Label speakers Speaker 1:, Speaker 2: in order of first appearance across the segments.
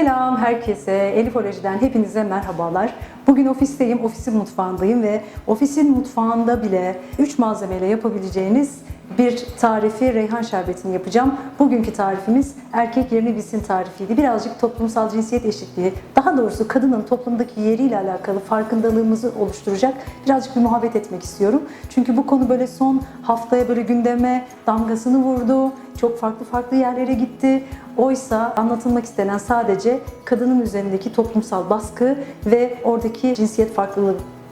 Speaker 1: Selam herkese. Elifoloji'den hepinize merhabalar. Bugün ofisteyim, ofisin mutfağındayım ve ofisin mutfağında bile 3 malzemeyle yapabileceğiniz bir tarifi reyhan şerbetini yapacağım. Bugünkü tarifimiz erkek yerini bilsin tarifiydi. Birazcık toplumsal cinsiyet eşitliği, daha doğrusu kadının toplumdaki yeriyle alakalı farkındalığımızı oluşturacak birazcık bir muhabbet etmek istiyorum. Çünkü bu konu böyle son haftaya böyle gündeme damgasını vurdu. Çok farklı farklı yerlere gitti. Oysa anlatılmak istenen sadece kadının üzerindeki toplumsal baskı ve oradaki cinsiyet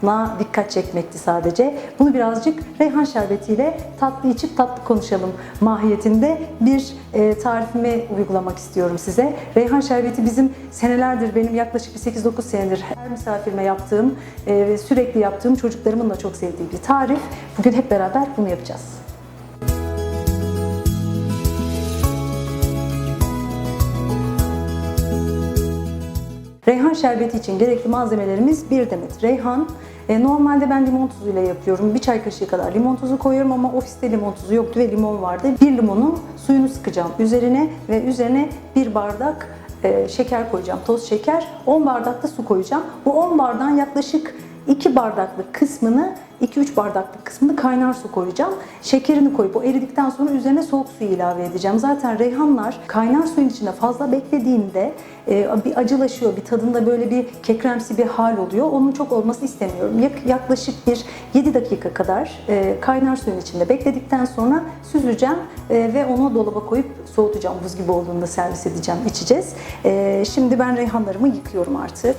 Speaker 1: farklılığına dikkat çekmekti sadece. Bunu birazcık reyhan şerbetiyle tatlı içip tatlı konuşalım mahiyetinde bir e, tarifimi uygulamak istiyorum size. Reyhan şerbeti bizim senelerdir benim yaklaşık bir 8-9 senedir her misafirime yaptığım e, ve sürekli yaptığım çocuklarımın da çok sevdiği bir tarif. Bugün hep beraber bunu yapacağız. Reyhan şerbeti için gerekli malzemelerimiz bir demet reyhan. E, normalde ben limon tuzuyla yapıyorum. Bir çay kaşığı kadar limon tuzu koyuyorum ama ofiste limon tuzu yoktu ve limon vardı. Bir limonun suyunu sıkacağım üzerine ve üzerine bir bardak e, şeker koyacağım. Toz şeker. 10 bardak da su koyacağım. Bu 10 bardağın yaklaşık 2 bardaklık kısmını 2-3 bardaklık kısmını kaynar su koyacağım. Şekerini koyup o eridikten sonra üzerine soğuk suyu ilave edeceğim. Zaten reyhanlar kaynar suyun içinde fazla beklediğinde e, bir acılaşıyor, bir tadında böyle bir kekremsi bir hal oluyor. Onun çok olmasını istemiyorum. Yak- Yaklaşık bir 7 dakika kadar e, kaynar suyun içinde bekledikten sonra süzeceğim e, ve onu dolaba koyup soğutacağım. Buz gibi olduğunda servis edeceğim, içeceğiz. E, Şimdi ben reyhanlarımı yıkıyorum artık.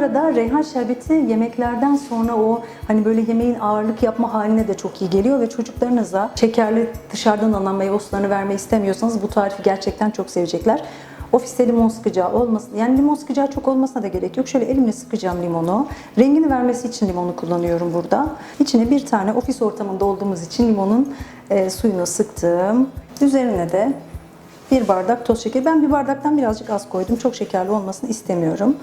Speaker 1: Arada reyhan şerbeti yemeklerden sonra o hani böyle yemeğin ağırlık yapma haline de çok iyi geliyor ve çocuklarınıza şekerli dışarıdan alınan meyve sularını vermeyi istemiyorsanız bu tarifi gerçekten çok sevecekler. Ofiste limon sıkacağı olmasın. Yani limon sıkacağı çok olmasına da gerek yok. Şöyle elimle sıkacağım limonu. Rengini vermesi için limonu kullanıyorum burada. İçine bir tane ofis ortamında olduğumuz için limonun e, suyunu sıktım. Üzerine de bir bardak toz şeker. Ben bir bardaktan birazcık az koydum. Çok şekerli olmasını istemiyorum.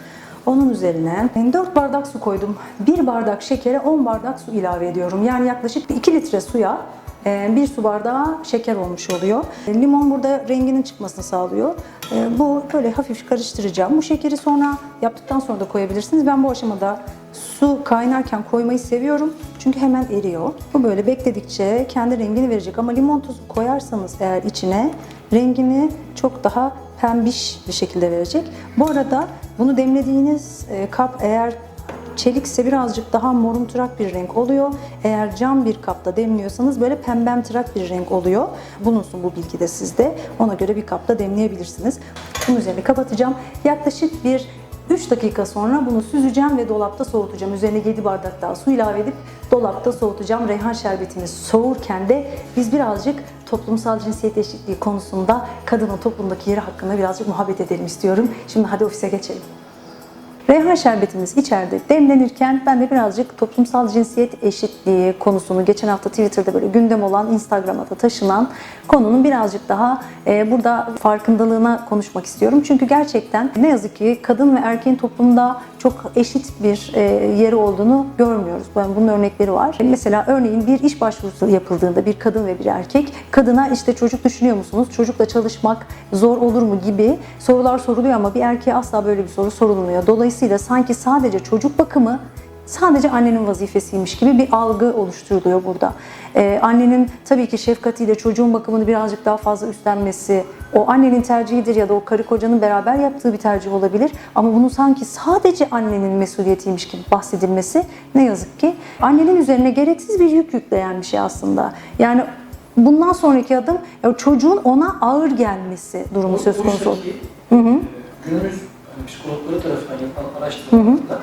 Speaker 1: Onun üzerine 4 bardak su koydum. 1 bardak şekere 10 bardak su ilave ediyorum. Yani yaklaşık 2 litre suya e, bir su bardağı şeker olmuş oluyor. E, Limon burada renginin çıkmasını sağlıyor. E, Bu böyle hafif karıştıracağım. Bu şekeri sonra yaptıktan sonra da koyabilirsiniz. Ben bu aşamada su kaynarken koymayı seviyorum. Çünkü hemen eriyor. Bu böyle bekledikçe kendi rengini verecek. Ama limon tuzu koyarsanız eğer içine rengini çok daha pembiş bir şekilde verecek. Bu arada bunu demlediğiniz e, kap eğer çelikse birazcık daha morumturak bir renk oluyor. Eğer cam bir kapta demliyorsanız böyle pembemtırak bir renk oluyor. Bulunsun bu bilgi de sizde. Ona göre bir kapta demleyebilirsiniz. Bunun üzerine kapatacağım. Yaklaşık bir 3 dakika sonra bunu süzeceğim ve dolapta soğutacağım. Üzerine 7 bardak daha su ilave edip dolapta soğutacağım. Reyhan şerbetimiz soğurken de biz birazcık toplumsal cinsiyet eşitliği konusunda kadının toplumdaki yeri hakkında birazcık muhabbet edelim istiyorum. Şimdi hadi ofise geçelim. Reyhan şerbetimiz içeride demlenirken ben de birazcık toplumsal cinsiyet eşitliği konusunu geçen hafta Twitter'da böyle gündem olan Instagram'a da taşınan konunun birazcık daha e, burada farkındalığına konuşmak istiyorum. Çünkü gerçekten ne yazık ki kadın ve erkeğin toplumda çok eşit bir e, yeri olduğunu görmüyoruz. Yani bunun örnekleri var. Mesela örneğin bir iş başvurusu yapıldığında bir kadın ve bir erkek kadına işte çocuk düşünüyor musunuz? Çocukla çalışmak zor olur mu gibi sorular soruluyor ama bir erkeğe asla böyle bir soru sorulmuyor. Dolayısıyla sanki sadece çocuk bakımı sadece annenin vazifesiymiş gibi bir algı oluşturuluyor burada. Ee, annenin tabii ki şefkatiyle çocuğun bakımını birazcık daha fazla üstlenmesi, o annenin tercihidir ya da o karı kocanın beraber yaptığı bir tercih olabilir. Ama bunu sanki sadece annenin mesuliyetiymiş gibi bahsedilmesi ne yazık ki annenin üzerine gereksiz bir yük yükleyen bir şey aslında. Yani bundan sonraki adım çocuğun ona ağır gelmesi durumu söz konusu.
Speaker 2: Oysa ki, e, Günümüz hani psikologları tarafından yapılan araştırmalarda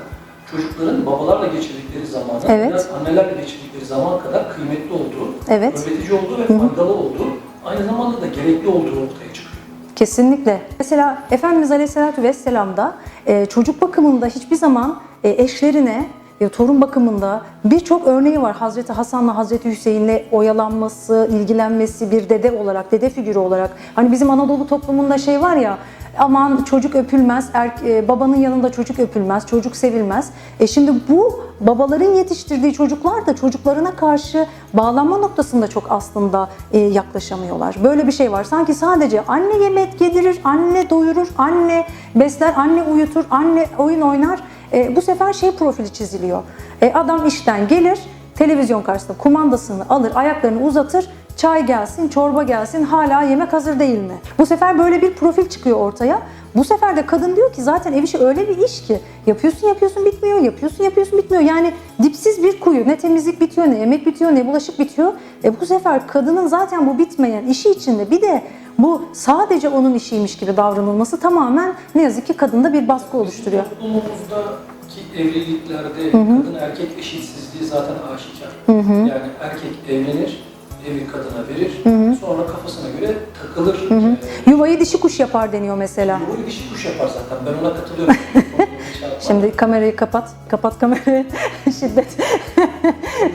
Speaker 2: çocukların babalarla geçirdikleri zaman,
Speaker 1: Evet.
Speaker 2: biraz annelerle geçirdikleri zaman kadar kıymetli olduğu,
Speaker 1: Evet.
Speaker 2: öğretici olduğu ve faydalı olduğu, aynı zamanda da gerekli olduğu ortaya çıkıyor.
Speaker 1: Kesinlikle. Mesela Efendimiz Aleyhisselatü Vesselam da e, çocuk bakımında hiçbir zaman e, eşlerine e, torun bakımında birçok örneği var. Hazreti Hasan'la Hazreti Hüseyin'le oyalanması, ilgilenmesi bir dede olarak, dede figürü olarak. Hani bizim Anadolu toplumunda şey var ya aman çocuk öpülmez, er- e, babanın yanında çocuk öpülmez, çocuk sevilmez. E şimdi bu babaların yetiştirdiği çocuklar da çocuklarına karşı bağlanma noktasında çok aslında e, yaklaşamıyorlar. Böyle bir şey var. Sanki sadece anne yemek yedirir, anne doyurur, anne besler, anne uyutur, anne oyun oynar. E, bu sefer şey profili çiziliyor. E, adam işten gelir, televizyon karşısında kumandasını alır, ayaklarını uzatır, çay gelsin, çorba gelsin, hala yemek hazır değil mi? Bu sefer böyle bir profil çıkıyor ortaya. Bu sefer de kadın diyor ki zaten ev işi öyle bir iş ki yapıyorsun yapıyorsun bitmiyor, yapıyorsun yapıyorsun bitmiyor. Yani dipsiz bir kuyu. Ne temizlik bitiyor, ne yemek bitiyor, ne bulaşık bitiyor. E bu sefer kadının zaten bu bitmeyen işi içinde bir de bu sadece onun işiymiş gibi davranılması tamamen ne yazık ki kadında bir baskı oluşturuyor.
Speaker 2: Toplumumuzdaki evliliklerde kadın erkek eşitsizliği zaten aşikar. Yani erkek evlenir, evi kadına verir, sonra kafasına göre takılır. Ee,
Speaker 1: Yuvayı dişi kuş yapar deniyor mesela.
Speaker 2: Yuvayı dişi kuş yapar zaten. Ben ona katılıyorum.
Speaker 1: Şimdi kamerayı kapat, kapat kamerayı. Şiddet.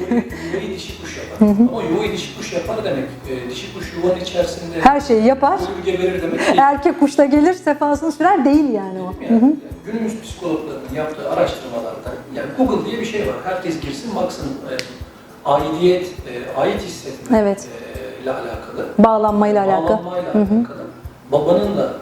Speaker 2: Yuvayı, yuvayı dişi kuş yapar. Ama yuvayı dişi kuş yapar demek, e, dişi kuş yuvanın içerisinde
Speaker 1: Her şeyi yapar.
Speaker 2: geberir demek değil.
Speaker 1: Erkek kuş da gelir sefasını sürer değil yani o.
Speaker 2: Yani, yani günümüz psikologlarının yaptığı araştırmalarda, yani Google diye bir şey var. Herkes girsin baksın e, aidiyet, e, ait hissetme
Speaker 1: Evet.
Speaker 2: e, ile alakalı.
Speaker 1: Bağlanmayla alakalı.
Speaker 2: Bağlanmayla alakalı. Babanın da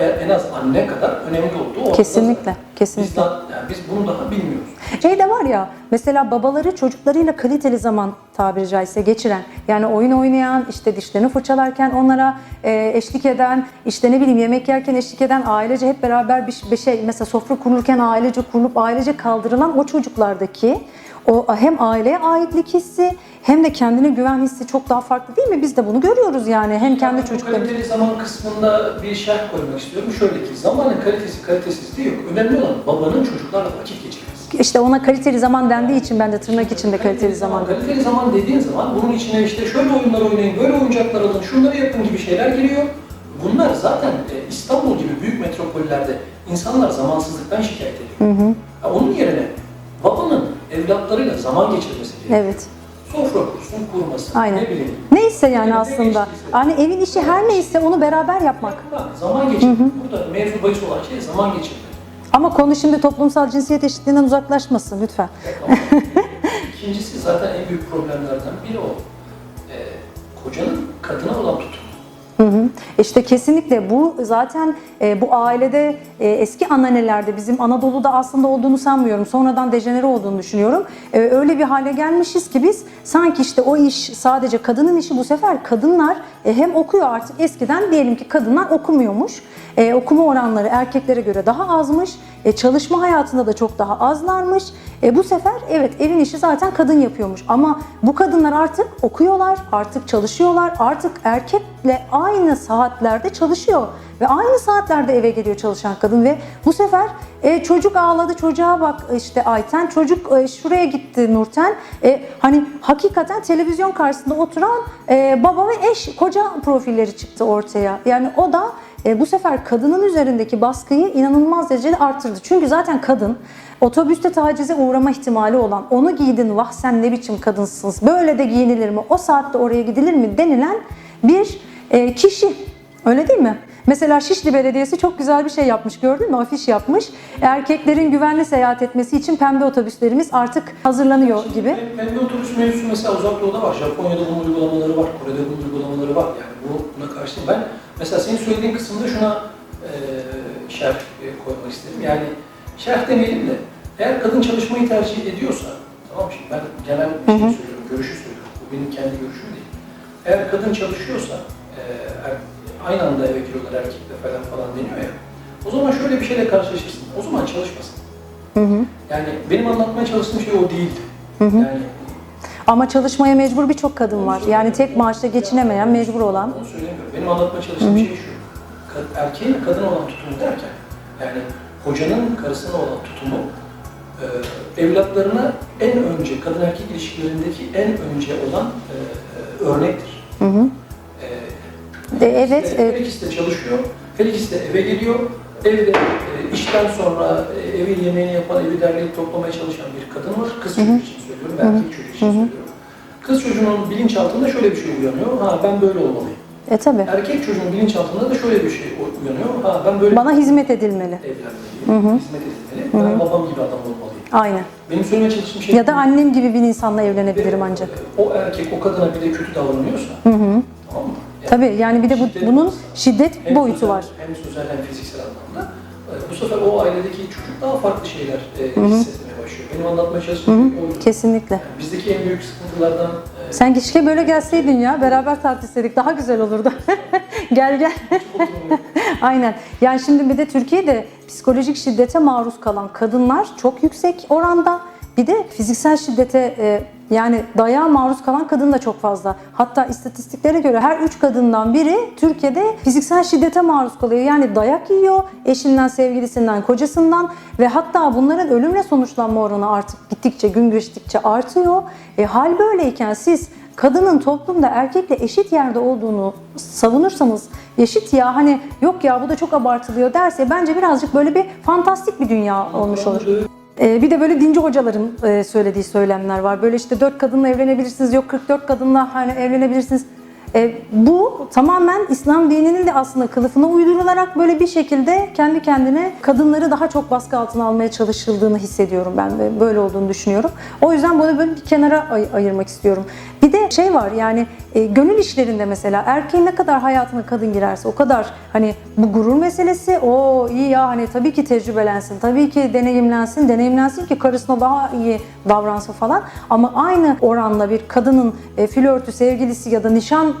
Speaker 2: e, en az anne kadar önemli olduğu ortada.
Speaker 1: Kesinlikle, kesinlikle.
Speaker 2: Biz, daha, yani biz bunu daha bilmiyoruz.
Speaker 1: Şey de var ya, mesela babaları çocuklarıyla kaliteli zaman tabiri caizse geçiren, yani oyun oynayan, işte dişlerini fırçalarken onlara e, eşlik eden, işte ne bileyim yemek yerken eşlik eden, ailece hep beraber bir, bir şey, mesela sofra kurulurken ailece kurulup ailece kaldırılan o çocuklardaki o hem aileye aitlik hissi hem de kendine güven hissi çok daha farklı değil mi? Biz de bunu görüyoruz yani hem kendi
Speaker 2: Bu
Speaker 1: çocuklarımız.
Speaker 2: Kaliteli zaman kısmında bir şerh koymak istiyorum. Şöyle ki zamanın kalitesi kalitesizliği yok. Önemli olan babanın çocuklarla vakit geçirmesi.
Speaker 1: İşte ona kaliteli zaman dendiği için ben de tırnak içinde kaliteli zaman dedim.
Speaker 2: Kaliteli zaman dediğin zaman bunun içine işte şöyle oyunlar oynayın, böyle oyuncaklar alın, şunları yapın gibi şeyler giriyor. Bunlar zaten e, İstanbul gibi büyük metropollerde insanlar zamansızlıktan şikayet ediyor. Ya onun yerine evlatlarıyla zaman geçirmesi gerekiyor.
Speaker 1: Evet.
Speaker 2: Sofra kursun, kurmasın,
Speaker 1: Aynen.
Speaker 2: ne bileyim.
Speaker 1: Neyse yani
Speaker 2: Evde
Speaker 1: aslında.
Speaker 2: geçtiyse.
Speaker 1: Hani evin işi her neyse onu beraber yapmak.
Speaker 2: Bak, zaman geçirmek. Burada mevzu bahis olan şey zaman geçirmek.
Speaker 1: Ama konu şimdi toplumsal cinsiyet eşitliğinden uzaklaşmasın lütfen.
Speaker 2: Ama İkincisi zaten en büyük problemlerden biri o. Ee, kocanın kadına olan tutumu.
Speaker 1: Hı hı. İşte kesinlikle bu zaten e, bu ailede e, eski annelerde bizim Anadolu'da aslında olduğunu sanmıyorum. Sonradan dejenere olduğunu düşünüyorum. E, öyle bir hale gelmişiz ki biz sanki işte o iş sadece kadının işi bu sefer kadınlar e, hem okuyor artık eskiden diyelim ki kadınlar okumuyormuş. E, okuma oranları erkeklere göre daha azmış. E, çalışma hayatında da çok daha azlarmış. E, bu sefer evet evin işi zaten kadın yapıyormuş ama bu kadınlar artık okuyorlar, artık çalışıyorlar, artık erkekle aynı saatlerde çalışıyor. Ve aynı saatlerde eve geliyor çalışan kadın ve bu sefer e, çocuk ağladı çocuğa bak işte Ayten çocuk e, şuraya gitti Nurten. E, hani hakikaten televizyon karşısında oturan e, baba ve eş koca profilleri çıktı ortaya. Yani o da e, bu sefer kadının üzerindeki baskıyı inanılmaz derecede arttırdı. Çünkü zaten kadın otobüste tacize uğrama ihtimali olan onu giydin vah sen ne biçim kadınsınız böyle de giyinilir mi o saatte oraya gidilir mi? denilen bir e, kişi öyle değil mi? Mesela Şişli Belediyesi çok güzel bir şey yapmış gördün mü? Afiş yapmış. Erkeklerin güvenli seyahat etmesi için pembe otobüslerimiz artık hazırlanıyor gibi.
Speaker 2: Pem- Pembe otobüs mevzusu mesela uzak doğuda var. Japonya'da bunun uygulamaları var. Kore'de bunun uygulamaları var. Yani bu, buna karşı ben mesela senin söylediğin kısımda şuna e, şerh e, koymak isterim. Yani şerh demeyelim de eğer kadın çalışmayı tercih ediyorsa tamam mı? Şimdi ben genel bir şey söylüyorum, görüşü söylüyorum. Bu benim kendi görüşüm değil. Eğer kadın çalışıyorsa aynı anda eve giriyorlar erkekle falan falan deniyor ya. O zaman şöyle bir şeyle karşılaşırsın. O zaman çalışmasın. Yani benim anlatmaya çalıştığım şey o değildi. Yani
Speaker 1: Ama çalışmaya mecbur birçok kadın var. Yani tek maaşla geçinemeyen, mecbur olan.
Speaker 2: Onu söylemiyorum. Benim anlatmaya çalıştığım şey şu. Erkeğin kadına olan tutumu derken, yani kocanın karısına olan tutumu, e, evlatlarına en önce, kadın erkek ilişkilerindeki en önce olan e, e, örnektir.
Speaker 1: Hı hı.
Speaker 2: E,
Speaker 1: evet.
Speaker 2: Her ikisi de çalışıyor, her ikisi de eve geliyor. Evde e, işten sonra e, evin yemeğini yapan, evi derleyip toplamaya çalışan bir kadın var. Kız çocuğu için söylüyorum, erkek çocuğu için söylüyorum. Kız çocuğunun bilinçaltında şöyle bir şey uyanıyor. Ha ben böyle olmalıyım.
Speaker 1: E tabi.
Speaker 2: Erkek çocuğun bilinçaltında da şöyle bir şey uyanıyor. Ha ben böyle
Speaker 1: Bana hizmet edilmeli.
Speaker 2: evlenmeliyim, hizmet edilmeli. Ben babam gibi adam olmalıyım.
Speaker 1: Aynen.
Speaker 2: Benim söylemeye çalıştığım şey
Speaker 1: Ya da
Speaker 2: bu.
Speaker 1: annem gibi bir insanla evlenebilirim ancak.
Speaker 2: e, O erkek o kadına bir de kötü davranıyorsa, mı?
Speaker 1: Tabii yani bir de bu,
Speaker 2: şiddet
Speaker 1: bunun şiddet
Speaker 2: hem
Speaker 1: boyutu
Speaker 2: sosyal-
Speaker 1: var.
Speaker 2: Hem sosyal hem fiziksel anlamda. E, Bu sefer o ailedeki çocuk daha farklı şeyler e, hissetmeye başlıyor. Benim anlatmaya çalıştığım şey oydu.
Speaker 1: Kesinlikle.
Speaker 2: Yani bizdeki en büyük sıkıntılardan e,
Speaker 1: Sen keşke böyle gelseydin ya. Beraber tartışsaydık daha güzel olurdu. gel gel. Aynen. Yani şimdi bir de Türkiye'de psikolojik şiddete maruz kalan kadınlar çok yüksek oranda. Bir de fiziksel şiddete e, yani dayağa maruz kalan kadın da çok fazla. Hatta istatistiklere göre her üç kadından biri Türkiye'de fiziksel şiddete maruz kalıyor. Yani dayak yiyor eşinden, sevgilisinden, kocasından ve hatta bunların ölümle sonuçlanma oranı artık gittikçe gün geçtikçe artıyor. E, hal böyleyken siz kadının toplumda erkekle eşit yerde olduğunu savunursanız eşit ya hani yok ya bu da çok abartılıyor derse bence birazcık böyle bir fantastik bir dünya olmuş olur. Ee, bir de böyle dinci hocaların e, söylediği söylemler var. Böyle işte dört kadınla evlenebilirsiniz, yok 44 kadınla hani evlenebilirsiniz. E, bu tamamen İslam dininin de aslında kılıfına uydurularak böyle bir şekilde kendi kendine kadınları daha çok baskı altına almaya çalışıldığını hissediyorum ben ve böyle olduğunu düşünüyorum. O yüzden bunu böyle bir kenara ay- ayırmak istiyorum. Bir de şey var yani e, gönül işlerinde mesela erkeğin ne kadar hayatına kadın girerse o kadar hani bu gurur meselesi o iyi ya hani tabii ki tecrübelensin, tabii ki deneyimlensin, deneyimlensin ki karısına daha iyi davransın falan. Ama aynı oranla bir kadının e, flörtü, sevgilisi ya da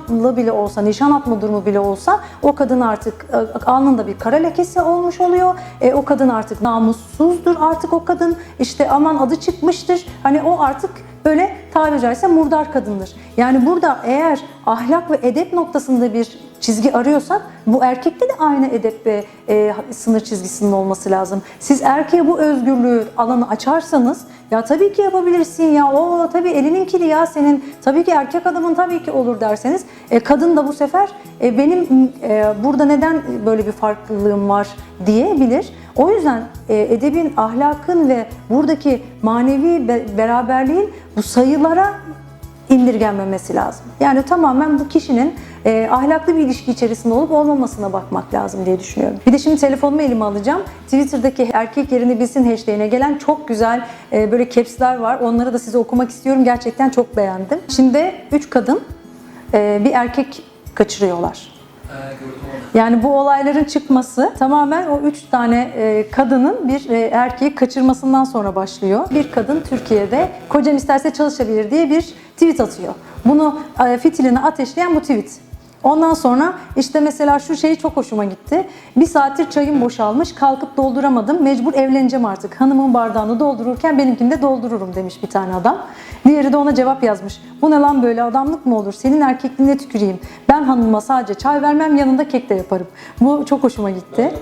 Speaker 1: nişanlı bile olsa, nişan atma durumu bile olsa o kadın artık e, alnında bir kara lekesi olmuş oluyor. E, o kadın artık namussuzdur artık o kadın. işte aman adı çıkmıştır. Hani o artık böyle tabiri caizse murdar kadındır. Yani burada eğer ahlak ve edep noktasında bir çizgi arıyorsak bu erkekte de aynı edep ve e, sınır çizgisinin olması lazım. Siz erkeğe bu özgürlüğü alanı açarsanız ya tabii ki yapabilirsin ya o tabii elinin kiri ya senin tabii ki erkek adamın tabii ki olur derseniz e, kadın da bu sefer e, benim e, burada neden böyle bir farklılığım var diyebilir. O yüzden e, edebin, ahlakın ve buradaki manevi be- beraberliğin bu sayılara indirgenmemesi lazım. Yani tamamen bu kişinin e, ahlaklı bir ilişki içerisinde olup olmamasına bakmak lazım diye düşünüyorum. Bir de şimdi telefonumu elime alacağım. Twitter'daki erkek yerini bilsin hashtag'ine gelen çok güzel e, böyle caps'ler var. Onları da size okumak istiyorum. Gerçekten çok beğendim. Şimdi üç kadın e, bir erkek kaçırıyorlar. Yani bu olayların çıkması tamamen o üç tane e, kadının bir e, erkeği kaçırmasından sonra başlıyor. Bir kadın Türkiye'de kocam isterse çalışabilir diye bir tweet atıyor. Bunu e, fitilini ateşleyen bu tweet. Ondan sonra işte mesela şu şey çok hoşuma gitti. Bir saattir çayım boşalmış, kalkıp dolduramadım. Mecbur evleneceğim artık. Hanımın bardağını doldururken benimkini de doldururum demiş bir tane adam. Diğeri de ona cevap yazmış. Bu ne lan böyle adamlık mı olur? Senin erkekliğine tüküreyim. Ben hanıma sadece çay vermem yanında kek de yaparım. Bu çok hoşuma gitti.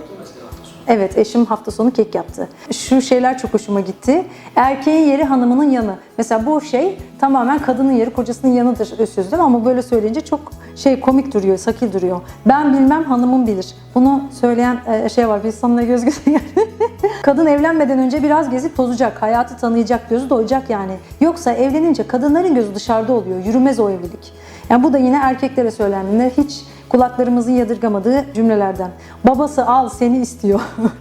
Speaker 1: Evet eşim hafta sonu kek yaptı. Şu şeyler çok hoşuma gitti. Erkeğin yeri hanımının yanı. Mesela bu şey tamamen kadının yeri kocasının yanıdır sözüm ama böyle söyleyince çok şey komik duruyor, sakil duruyor. Ben bilmem hanımım bilir. Bunu söyleyen e, şey var biz seninle göz göze geldik. Kadın evlenmeden önce biraz gezip tozacak, hayatı tanıyacak, gözü doyacak yani. Yoksa evlenince kadınların gözü dışarıda oluyor, yürümez o evlilik. Yani bu da yine erkeklere söylendiğinde hiç kulaklarımızın yadırgamadığı cümlelerden. Babası al seni istiyor.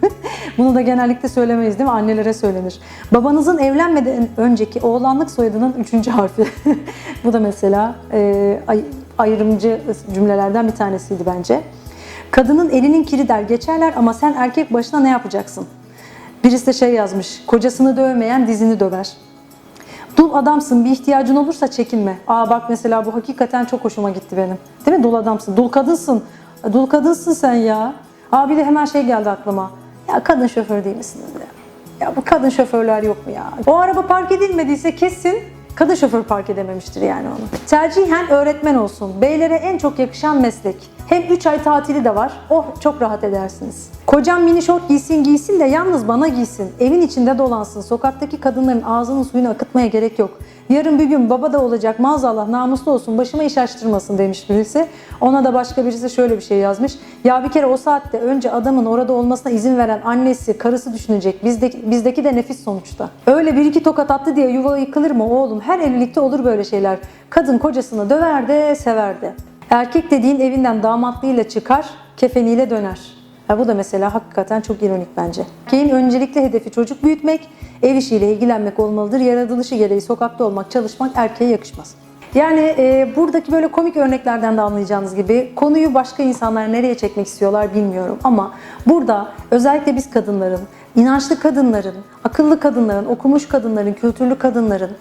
Speaker 1: Bunu da genellikle söylemeyiz değil mi? Annelere söylenir. Babanızın evlenmeden önceki oğlanlık soyadının üçüncü harfi. Bu da mesela e, ay- ayrımcı cümlelerden bir tanesiydi bence. Kadının elinin kiri der geçerler ama sen erkek başına ne yapacaksın? Birisi de şey yazmış, kocasını dövmeyen dizini döver. Dul adamsın bir ihtiyacın olursa çekinme. Aa bak mesela bu hakikaten çok hoşuma gitti benim. Değil mi? Dul adamsın. Dul kadınsın. Dul kadınsın sen ya. Aa bir de hemen şey geldi aklıma. Ya kadın şoför değil misiniz ya? Bu kadın şoförler yok mu ya? O araba park edilmediyse kesin kadın şoför park edememiştir yani onu. Tercihen öğretmen olsun. Beylere en çok yakışan meslek. Hem 3 ay tatili de var. Oh çok rahat edersiniz. Kocam mini şort giysin giysin de yalnız bana giysin. Evin içinde dolansın. Sokaktaki kadınların ağzının suyunu akıtmaya gerek yok. Yarın bir gün baba da olacak maazallah namuslu olsun başıma iş açtırmasın demiş birisi. Ona da başka birisi şöyle bir şey yazmış. Ya bir kere o saatte önce adamın orada olmasına izin veren annesi, karısı düşünecek. Bizdeki, bizdeki de nefis sonuçta. Öyle bir iki tokat attı diye yuva yıkılır mı oğlum? Her evlilikte olur böyle şeyler. Kadın kocasını döver de sever de. Erkek dediğin evinden damatlığıyla çıkar, kefeniyle döner. Ya bu da mesela hakikaten çok ironik bence. Erkeğin öncelikli hedefi çocuk büyütmek, ev işiyle ilgilenmek olmalıdır. Yaratılışı gereği sokakta olmak, çalışmak erkeğe yakışmaz. Yani e, buradaki böyle komik örneklerden de anlayacağınız gibi konuyu başka insanlar nereye çekmek istiyorlar bilmiyorum. Ama burada özellikle biz kadınların, inançlı kadınların, akıllı kadınların, okumuş kadınların, kültürlü kadınların,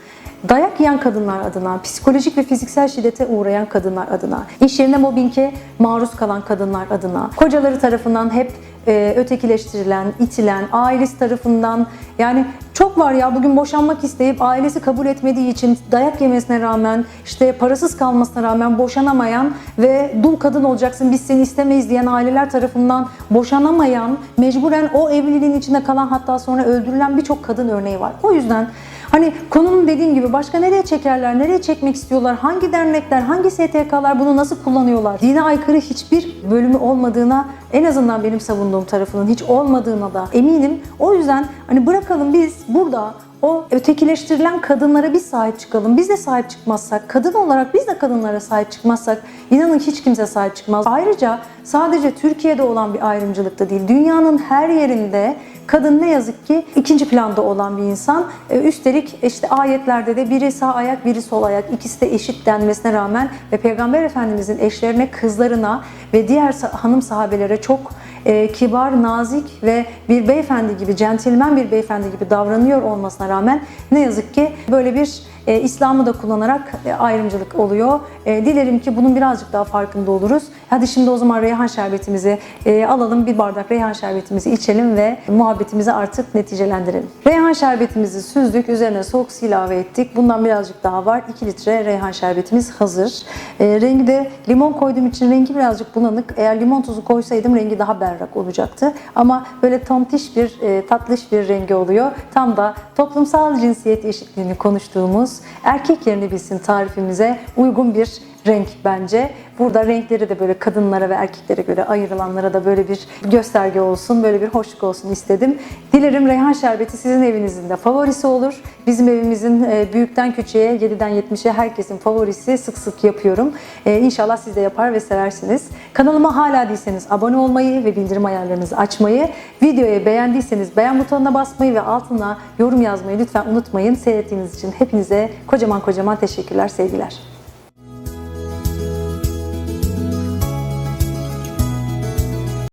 Speaker 1: dayak yiyen kadınlar adına, psikolojik ve fiziksel şiddete uğrayan kadınlar adına, iş yerine mobbinge maruz kalan kadınlar adına, kocaları tarafından hep e, ötekileştirilen, itilen, ailesi tarafından yani çok var ya bugün boşanmak isteyip ailesi kabul etmediği için dayak yemesine rağmen işte parasız kalmasına rağmen boşanamayan ve dul kadın olacaksın biz seni istemeyiz diyen aileler tarafından boşanamayan, mecburen o evliliğin içinde kalan hatta sonra öldürülen birçok kadın örneği var. O yüzden Hani konunun dediğim gibi başka nereye çekerler, nereye çekmek istiyorlar, hangi dernekler, hangi STK'lar bunu nasıl kullanıyorlar? Dine aykırı hiçbir bölümü olmadığına, en azından benim savunduğum tarafının hiç olmadığına da eminim. O yüzden hani bırakalım biz burada o ötekileştirilen kadınlara biz sahip çıkalım. Biz de sahip çıkmazsak, kadın olarak biz de kadınlara sahip çıkmazsak inanın hiç kimse sahip çıkmaz. Ayrıca sadece Türkiye'de olan bir ayrımcılık da değil. Dünyanın her yerinde kadın ne yazık ki ikinci planda olan bir insan. Ee, Üstelik işte ayetlerde de biri sağ ayak, biri sol ayak ikisi de eşit denmesine rağmen ve Peygamber Efendimizin eşlerine, kızlarına ve diğer hanım sahabelere çok e, kibar, nazik ve bir beyefendi gibi, centilmen bir beyefendi gibi davranıyor olmasına rağmen ne yazık ki böyle bir e, İslam'ı da kullanarak e, ayrımcılık oluyor. E, dilerim ki bunun birazcık daha farkında oluruz. Hadi şimdi o zaman reyhan şerbetimizi e, alalım, bir bardak reyhan şerbetimizi içelim ve muhabbetimizi artık neticelendirelim. Reyhan şerbetimizi süzdük, üzerine soğuk su ilave ettik. Bundan birazcık daha var. 2 litre reyhan şerbetimiz hazır. E, rengi de limon koyduğum için rengi birazcık bulanık. Eğer limon tuzu koysaydım rengi daha berrak olacaktı. Ama böyle tontiş bir, e, tatlış bir rengi oluyor. Tam da toplumsal cinsiyet eşitliğini konuştuğumuz erkek yerini bilsin tarifimize uygun bir renk bence. Burada renkleri de böyle kadınlara ve erkeklere göre ayrılanlara da böyle bir gösterge olsun, böyle bir hoşluk olsun istedim. Dilerim reyhan şerbeti sizin evinizin de favorisi olur. Bizim evimizin e, büyükten küçüğe, 7'den 70'e herkesin favorisi sık sık yapıyorum. E, İnşallah siz de yapar ve seversiniz. Kanalıma hala değilseniz abone olmayı ve bildirim ayarlarınızı açmayı, videoyu beğendiyseniz beğen butonuna basmayı ve altına yorum yazmayı lütfen unutmayın. Seyrettiğiniz için hepinize kocaman kocaman teşekkürler, sevgiler.